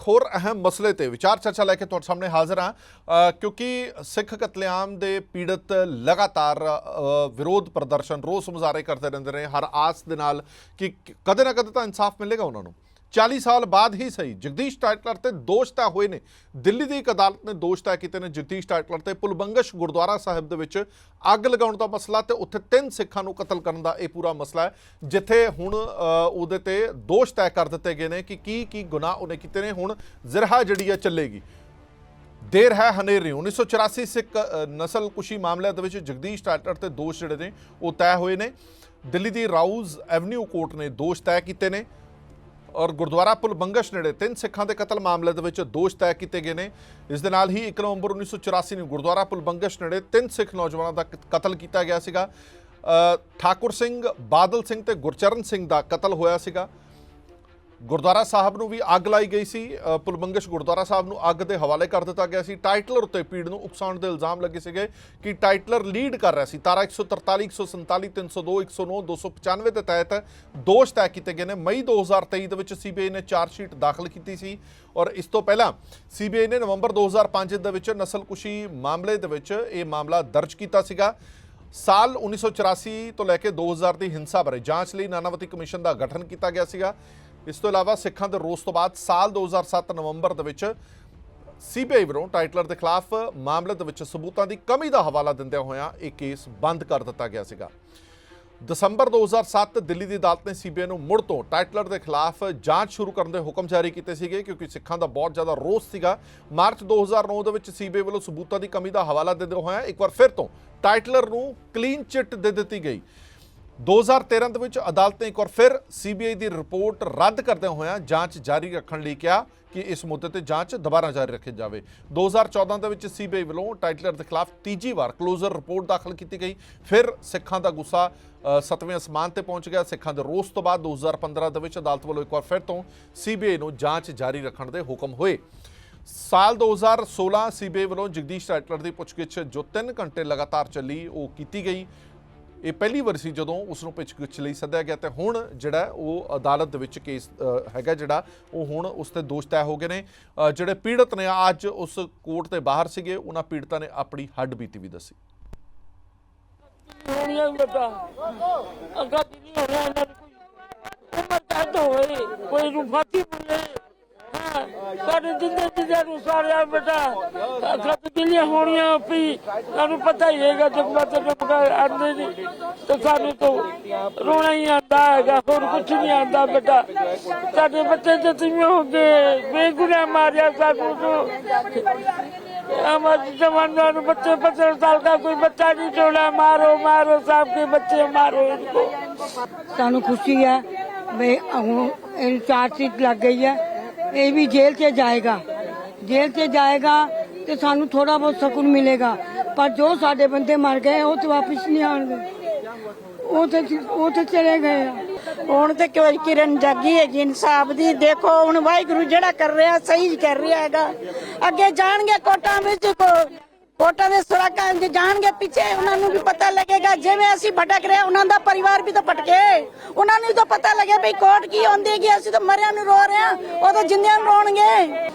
ਇੱਕ ਹੋਰ ਅਹਿਮ ਮਸਲੇ ਤੇ ਵਿਚਾਰ ਚਰਚਾ ਲੈ ਕੇ ਤੁਹਾਡੇ ਸਾਹਮਣੇ ਹਾਜ਼ਰ ਹਾਂ। ਕਿਉਂਕਿ ਸਿੱਖ ਕਤਲੇਆਮ ਦੇ ਪੀੜਤ ਲਗਾਤਾਰ ਵਿਰੋਧ ਪ੍ਰਦਰਸ਼ਨ ਰੋਸ ਮੁਜ਼ਾਹਰੇ ਕਰਦੇ ਰਹਿੰਦੇ ਨੇ। ਹਰ ਆਸ ਦੇ ਨਾਲ ਕਿ ਕਦੇ ਨਾ ਕਦੇ ਤਾਂ ਇਨਸਾਫ ਮਿਲੇਗਾ ਉਹਨਾਂ ਨੂੰ। 40 ਸਾਲ ਬਾਅਦ ਹੀ ਸਹੀ। ਜਗਦੀਸ਼ ਟਾਈਟਲਰ ਤੇ ਦੋਸ਼ ਤੈਅ ਹੋਏ ਨੇ। ਦਿੱਲੀ ਦੀ ਇੱਕ ਅਦਾਲਤ ਨੇ ਦੋਸ਼ ਤੈਅ ਕੀਤੇ ਨੇ। ਜਗਦੀਸ਼ ਟਾਈਟਲਰ ਤੇ ਪੁਲਬੰਗਸ਼ ਗੁਰਦੁਆਰਾ ਸਾਹਿਬ ਦੇ ਵਿੱਚ ਅੱਗ ਲਗਾਉਣ ਦਾ ਮਸਲਾ ਤੇ ਉੱਥੇ ਤਿੰਨ ਸਿੱਖਾਂ ਨੂੰ ਕਤਲ ਕਰਨ ਦਾ ਇਹ ਪੂਰਾ ਮਸਲਾ ਹੈ ਜਿੱਥੇ ਹੁਣ ਉਹਦੇ ਤੇ ਦੋਸ਼ ਤੈਅ ਕਰ ਦਿੱਤੇ ਗਏ ਨੇ ਕਿ ਕੀ ਕੀ ਗੁਨਾਹ ਉਹਨੇ ਕੀਤੇ ਨੇ। ਹੁਣ ਜ਼ਰਹਾ ਜਿਹੜੀ ਹੈ ਚੱਲੇਗੀ। ਦੇਰ ਹੈ ਹਨੇਰੀ। 1984 ਸਿੱਖ ਅ, ਨਸਲ ਕੁਸ਼ੀ ਮਾਮਲਿਆਂ ਦੇ ਵਿੱਚ ਜਗਦੀਸ਼ ਟਾਟਰ ਤੇ ਦੋਸ਼ ਜਿਹੜੇ ਨੇ ਉਹ ਤੈਅ ਹੋਏ ਨੇ। ਦਿੱਲੀ ਦੀ ਰਾਊਜ਼ ਐਵਨਿਊ ਕੋਰਟ ਨੇ ਦੋਸ਼ ਤੈਅ ਕੀਤੇ ਨੇ। ਔਰ ਗੁਰਦੁਆਰਾ ਪੁਲ ਬੰਗਸ਼ ਨੇੜੇ ਤਿੰਨ ਸਿੱਖਾਂ ਦੇ ਕਤਲ ਮਾਮਲੇ ਦੇ ਵਿੱਚ ਦੋਸ਼ ਤੈਅ ਕੀਤੇ ਗਏ ਨੇ। ਇਸ ਦੇ ਨਾਲ ਹੀ 1 ਨਵੰਬਰ 1984 ਨੂੰ ਗੁਰਦੁਆਰਾ ਪੁਲ ਬੰਗਸ਼ ਨੇੜੇ ਤਿੰਨ ਸਿੱਖ ਨੌਜਵਾਨਾਂ ਦਾ ਕਤਲ ਕੀਤਾ ਗਿਆ ਸੀਗਾ। ਠਾਕੁਰ ਸਿੰਘ, ਬਾਦਲ ਸਿੰਘ ਤੇ ਗੁਰਚਰਨ ਸਿੰਘ ਦਾ ਕਤਲ ਹੋਇਆ ਸੀਗਾ। ਗੁਰਦੁਆਰਾ ਸਾਹਿਬ ਨੂੰ ਵੀ ਅੱਗ ਲਾਈ ਗਈ ਸੀ। ਪੁਲਬੰਗਸ਼ ਗੁਰਦੁਆਰਾ ਸਾਹਿਬ ਨੂੰ ਅੱਗ ਦੇ ਹਵਾਲੇ ਕਰ ਦਿੱਤਾ ਗਿਆ ਸੀ। ਟਾਈਟਲਰ ਉੱਤੇ ਪੀੜ ਨੂੰ ਉਕਸਾਉਣ ਦੇ ਇਲਜ਼ਾਮ ਲੱਗੇ ਸੀਗੇ ਕਿ ਟਾਈਟਲਰ ਲੀਡ ਕਰ ਰਿਹਾ ਸੀ। ਤਾਰਾ 143 147 302 109 295 ਦੇ ਤਹਿਤ ਦੋਸ਼ ਤੈਅ ਕੀਤੇ ਗਏ ਨੇ। ਮਈ 2023 ਦੇ ਵਿੱਚ ਸੀਬੀਆਈ ਨੇ ਚਾਰਜ ਸ਼ੀਟ ਦਾਖਲ ਕੀਤੀ ਸੀ ਔਰ ਇਸ ਤੋਂ ਪਹਿਲਾਂ ਸੀਬੀਆਈ ਨੇ ਨਵੰਬਰ 2005 ਦੇ ਵਿੱਚ ਨਸਲਕੁਸ਼ੀ ਮਾਮਲੇ ਦੇ ਵਿੱਚ ਇਹ ਮਾਮਲਾ ਦਰਜ ਕੀਤਾ ਸੀਗਾ। ਸਾਲ 1984 ਤੋਂ ਲੈ ਕੇ 2000 ਦੀ ਹਿੰਸਾ ਬਾਰੇ ਜਾਂਚ ਲਈ ਨਾਨਾਵਤੀ ਕਮਿਸ਼ਨ ਦਾ ਗਠਨ ਕੀਤਾ ਗਿਆ ਸੀਗਾ। ਇਸ ਤੋਂ ਇਲਾਵਾ ਸਿੱਖਾਂ ਦੇ ਰੋਸ ਤੋਂ ਬਾਅਦ ਸਾਲ 2007 ਨਵੰਬਰ ਦੇ ਵਿੱਚ ਸੀਬੀਆਈ ਵੱਲੋਂ ਟਾਈਟਲਰ ਦੇ ਖਿਲਾਫ ਮਾਮਲੇ ਦੇ ਵਿੱਚ ਸਬੂਤਾਂ ਦੀ ਕਮੀ ਦਾ ਹਵਾਲਾ ਦਿੰਦਿਆਂ ਹੋਇਆਂ ਇਹ ਕੇਸ ਬੰਦ ਕਰ ਦਿੱਤਾ ਗਿਆ ਸੀਗਾ। ਦਸੰਬਰ 2007 ਦਿੱਲੀ ਦੀ ਅਦਾਲਤ ਨੇ ਸੀਬੀਆਈ ਨੂੰ ਮੁੜ ਤੋਂ ਟਾਈਟਲਰ ਦੇ ਖਿਲਾਫ ਜਾਂਚ ਸ਼ੁਰੂ ਕਰਨ ਦੇ ਹੁਕਮ ਜਾਰੀ ਕੀਤੇ ਸੀਗੇ ਕਿਉਂਕਿ ਸਿੱਖਾਂ ਦਾ ਬਹੁਤ ਜ਼ਿਆਦਾ ਰੋਸ ਸੀਗਾ। ਮਾਰਚ 2009 ਦੇ ਵਿੱਚ ਸੀਬੀਆਈ ਵੱਲੋਂ ਸਬੂਤਾਂ ਦੀ ਕਮੀ ਦਾ ਹਵਾਲਾ ਦਿੰਦੇ ਹੋਇਆਂ ਇੱਕ ਵਾਰ ਫਿਰ ਤੋਂ ਟਾਈਟਲਰ ਨੂੰ ਕਲੀਨ ਚਿੱਟ ਦੇ ਦਿੱਤੀ ਗਈ। 2013 ਦੇ ਵਿੱਚ ਅਦਾਲਤ ਨੇ ਇੱਕ ਵਾਰ ਫਿਰ ਸੀਬੀਆਈ ਦੀ ਰਿਪੋਰਟ ਰੱਦ ਕਰਦਿਆਂ ਹੋਇਆਂ ਜਾਂਚ ਜਾਰੀ ਰੱਖਣ ਲਈ ਕਿਹਾ ਕਿ ਇਸ ਮੁੱਦੇ ਤੇ ਜਾਂਚ ਦੁਬਾਰਾ ਜਾਰੀ ਰੱਖੀ ਜਾਵੇ। 2014 ਦੇ ਵਿੱਚ ਸੀਬੀਆਈ ਵੱਲੋਂ ਟਾਈਟਲਰ ਦੇ ਖਿਲਾਫ ਤੀਜੀ ਵਾਰ ਕਲੋਜ਼ਰ ਰਿਪੋਰਟ ਦਾਖਲ ਕੀਤੀ ਗਈ। ਫਿਰ ਸਿੱਖਾਂ ਦਾ ਗੁੱਸਾ ਅ, ਸੱਤਵੇਂ ਅਸਮਾਨ ਤੇ ਪਹੁੰਚ ਗਿਆ। ਸਿੱਖਾਂ ਦੇ ਰੋਸ ਤੋਂ ਬਾਅਦ 2015 ਦੇ ਵਿੱਚ ਅਦਾਲਤ ਵੱਲੋਂ ਇੱਕ ਵਾਰ ਫਿਰ ਤੋਂ ਸੀਬੀਆਈ ਨੂੰ ਜਾਂਚ ਜਾਰੀ ਰੱਖਣ ਦੇ ਹੁਕਮ ਹੋਏ। ਸਾਲ 2016 ਸੀਬੀਆਈ ਵੱਲੋਂ ਜਗਦੀਸ਼ ਟਾਈਟਲਰ ਦੀ ਪੁੱਛਗਿੱਛ ਜੋ 3 ਘੰਟੇ ਲਗਾਤਾਰ ਚੱਲੀ ਉਹ ਕੀਤੀ ਗਈ। ਇਹ ਪਹਿਲੀ ਵਾਰ ਸੀ ਜਦੋਂ ਉਸ ਨੂੰ ਪੁੱਛਗਿੱਛ ਲਈ ਸੱਦਿਆ ਗਿਆ ਤੇ ਹੁਣ ਜਿਹੜਾ ਉਹ ਅਦਾਲਤ ਦੇ ਵਿੱਚ ਕੇਸ ਹੈਗਾ ਜਿਹੜਾ, ਉਹ ਹੁਣ ਉਸ ਤੇ ਦੋਸ਼ ਤੈਅ ਹੋ ਗਏ ਨੇ। ਜਿਹੜੇ ਪੀੜਤ ਨੇ ਅੱਜ ਉਸ ਕੋਰਟ ਦੇ ਬਾਹਰ ਸੀਗੇ, ਉਹਨਾਂ ਪੀੜਤਾਂ ਨੇ ਆਪਣੀ ਹੱਡ ਬੀਤੀ ਵੀ ਦੱਸੀ। ਅੱਗਾ ਦੀ ਹੋਣਾ ਇਹਨਾਂ ਨੂੰ ਕੋਈ ਉਮਰ ਦਰਦ ਹੋਵੇ ਕੋਈ ਨੂੰ ਫਾਤੀ ਮਿਲੇ। ਹਾਂ। ਸਾਡੇ ਜਿੰਦੇ ਜਿੰਦੇ ਨੂੰ ਸਾਰਿਆ ਬੇਟਾ ਅੱਗਾ ਦੀ ਦਿੱਲੀਆਂ ਹੋਣੀਆਂ ਪਈ ਤੁਹਾਨੂੰ ਪਤਾ ਹੀ ਹੈਗਾ ਜਦ ਮੈਂ ਤੇ ਆਂਦੇ ਨਹੀਂ ਤੇ ਸਾਨੂੰ ਤਾਂ ਰੋਣਾ ਹੀ ਆਂਦਾ ਹੈਗਾ ਹੋਰ ਕੁਝ ਨਹੀਂ ਆਂਦਾ ਬੇਟਾ ਸਾਡੇ ਬੱਚੇ ਤੇ ਤੁਸੀਂ ਹੋ ਗਏ ਬੇਗੁਨਾਹ ਮਾਰਿਆ ਸਾਨੂੰ ਤੋਂ हमारे जमाना में बच्चे पचास साल का कोई बच्चा नहीं छोड़ा मारो मारो साहब के बच्चे मारो इनको ਸਾਨੂੰ ਖੁਸ਼ੀ ਹੈ ਵੀ ਹੁਣ ਇਹ ਚਾਰ ਸੀਟ ਲੱਗ ਗਈ ਹੈ ਇਹ ਵੀ ਜੇਲ੍ਹ 'ਚ ਜਾਏਗਾ। ਜੇਲ੍ਹ 'ਚ ਜਾਏਗਾ ਤੇ ਸਾਨੂੰ ਥੋੜਾ ਬਹੁਤ ਸਕੂਨ ਮਿਲੇਗਾ। ਪਰ ਜੋ ਸਾਡੇ ਬੰਦੇ ਮਰ ਗਏ, ਉਹ ਤੇ ਵਾਪਸ ਨਹੀਂ ਆਉਣਗੇ। ਉਹ ਤੇ ਉਹ ਤੇ ਚਲੇ ਗਏ ਹੁਣ ਤੇ ਕੋਈ ਕਿਰਨ ਜਾਗੀ ਹੈਗੀ, ਇਨਸਾਫ ਦੀ। ਦੇਖੋ, ਹੁਣ ਵਾਹਿਗੁਰੂ ਜਿਹੜਾ ਕਰ ਰਿਹਾ, ਸਹੀ ਕਰ ਰਿਹਾ ਹੈਗਾ। ਅੱਗੇ ਜਾਣਗੇ ਕੋਟਾਂ ਵਿੱਚ ਕੋ- ਦੇ ਸੁਰਾਕਾਂ 'ਚ ਜਾਣਗੇ, ਪਿੱਛੇ ਉਹਨਾਂ ਨੂੰ ਵੀ ਪਤਾ ਲੱਗੇਗਾ। ਜਿਵੇਂ ਅਸੀਂ ਭਟਕ ਰਹੇ ਉਹਨਾਂ ਦਾ ਪਰਿਵਾਰ ਵੀ ਤਾਂ ਭਟਕੇ। ਉਹਨਾਂ ਨੂੰ ਤਾਂ ਪਤਾ ਲੱਗੇ ਵੀ ਕੋਟ ਕੀ ਹੁੰਦੀ ਹੈਗੀ, ਅਸੀਂ ਤਾਂ ਮਰਿਆਂ ਨੂੰ ਰੋ ਰਹੇ ਹਾਂ, ਉਹ ਤਾਂ ਜਿੰਦਿਆਂ ਨੂੰ ਰੋਣਗੇ।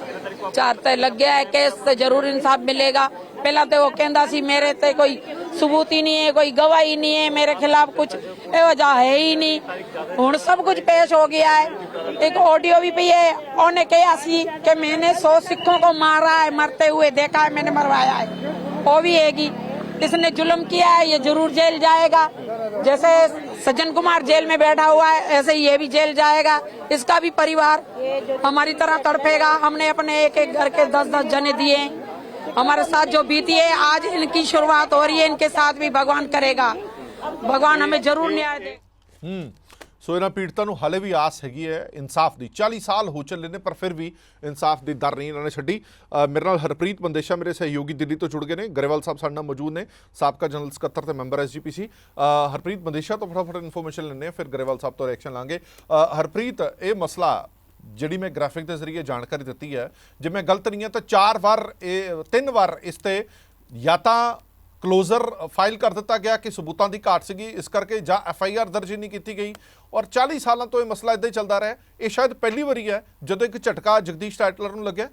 ਚਾਰ ਤੇ ਲੱਗਿਆ ਹੈ ਕੇਸ ਤੇ ਜ਼ਰੂਰ ਇਨਸਾਫ ਮਿਲੇਗਾ। ਪਹਿਲਾਂ ਤੇ ਉਹ ਕਹਿੰਦਾ ਸੀ ਮੇਰੇ ਤੇ ਕੋਈ ਸਬੂਤ ਹੀ ਨਹੀਂ ਹੈ ਕੋਈ ਗਵਾਹੀ ਨਹੀਂ ਹੈ ਮੇਰੇ ਖਿਲਾਫ ਕੁਝ ਇਹੋ ਜਿਹਾ ਹੈ ਹੀ ਨਹੀਂ ਹੁਣ ਸਭ ਕੁਝ पेश हो गया है एक ऑडियो भी भी है ਉਹਨੇ ਕਿਹਾ ਸੀ ਕਿ मैंने सौ सिखों को मारा है मरते हुए देखा है मैंने मरवाया है वो भी हैगी इसने जुल्म किया है ये जरूर जेल जाएगा जैसे सज्जन कुमार जेल में बैठा हुआ है ऐसे ही ये भी जेल जाएगा इसका भी परिवार हमारी तरह तड़पेगा हमने अपने एक एक घर के दस दस जने दिए हैं। हमारे साथ जो बीती है आज इनकी शुरुआत हो रही है इनके साथ भी भगवान करेगा भगवान हमें जरूर न्याय दे ਹੂੰ ਸੋ ਇਹਨਾਂ ਪੀੜਤਾਂ ਨੂੰ ਹਾਲੇ ਵੀ ਆਸ ਹੈਗੀ ਹੈ ਇਨਸਾਫ ਦੀ 40 ਸਾਲ ਹੋ ਚੱਲੇ ਨੇ ਪਰ ਫਿਰ ਵੀ ਇਨਸਾਫ ਦੀ ਦਰ ਨਹੀਂ ਇਹਨਾਂ ਨੇ ਛੱਡੀ ਅ, ਮੇਰੇ ਨਾਲ ਹਰਪ੍ਰੀਤ ਬੰਦੇਸ਼ਾ ਮੇਰੇ ਸਹਿਯੋਗੀ ਦਿੱਲੀ ਤੋਂ ਜੁੜ ਗਏ ਨੇ ਗਰੇਵਾਲ ਸਾਹਿਬ ਸਾਡੇ ਨਾਲ ਮੌਜੂਦ ਨੇ ਸਾਬਕਾ ਜਨਰਲ ਸਕੱਤਰ ਤੇ ਮੈਂਬਰ ਐਸਜੀਪੀਸੀ ਹਰਪ੍ਰੀਤ ਬੰਦੇਸ਼ਾ ਤੋਂ ਫਟਾਫਟ ਇਨਫੋਰਮੇਸ਼ਨ ਲੈਣੇ ਆ ਫਿਰ ਗਰੇਵਾਲ ਸਾਹਿਬ ਤੋਂ ਰਿਐਕਸ਼ਨ ਲਾਂਗੇ ਅ, ਹਰਪ੍ਰੀਤ ਇਹ ਮਸਲਾ ਜਿਹੜੀ ਮੈਂ ਗ੍ਰਾਫਿਕ ਦੇ ਜ਼ਰੀਏ ਜਾਣਕਾਰੀ ਦਿੱਤੀ ਹੈ, ਜੇ ਮੈਂ ਗਲਤ ਨਹੀਂ ਹਾਂ ਤਾਂ ਚਾਰ ਵਾਰ ਇਹ, ਤਿੰਨ ਵਾਰ ਇਸ ਤੇ ਜਾਂ ਤਾਂ ਕਲੋਜ਼ਰ ਫਾਈਲ ਕਰ ਦਿੱਤਾ ਗਿਆ ਕਿ ਸਬੂਤਾਂ ਦੀ ਘਾਟ ਸੀਗੀ, ਇਸ ਕਰਕੇ ਜਾਂ ਐਫ ਆਈ ਆਰ ਦਰਜ ਹੀ ਨਹੀਂ ਕੀਤੀ ਗਈ। ਔਰ 40 ਸਾਲਾਂ ਤੋਂ ਇਹ ਮਸਲਾ ਇਦਾਂ ਹੀ ਚੱਲਦਾ ਰਿਹਾ ਇਹ ਸ਼ਾਇਦ ਪਹਿਲੀ ਵਾਰੀ ਹੈ ਜਦੋਂ ਇੱਕ ਝਟਕਾ ਜਗਦੀਸ਼ ਟਾਈਟਲਰ ਨੂੰ ਲੱਗਿਆ।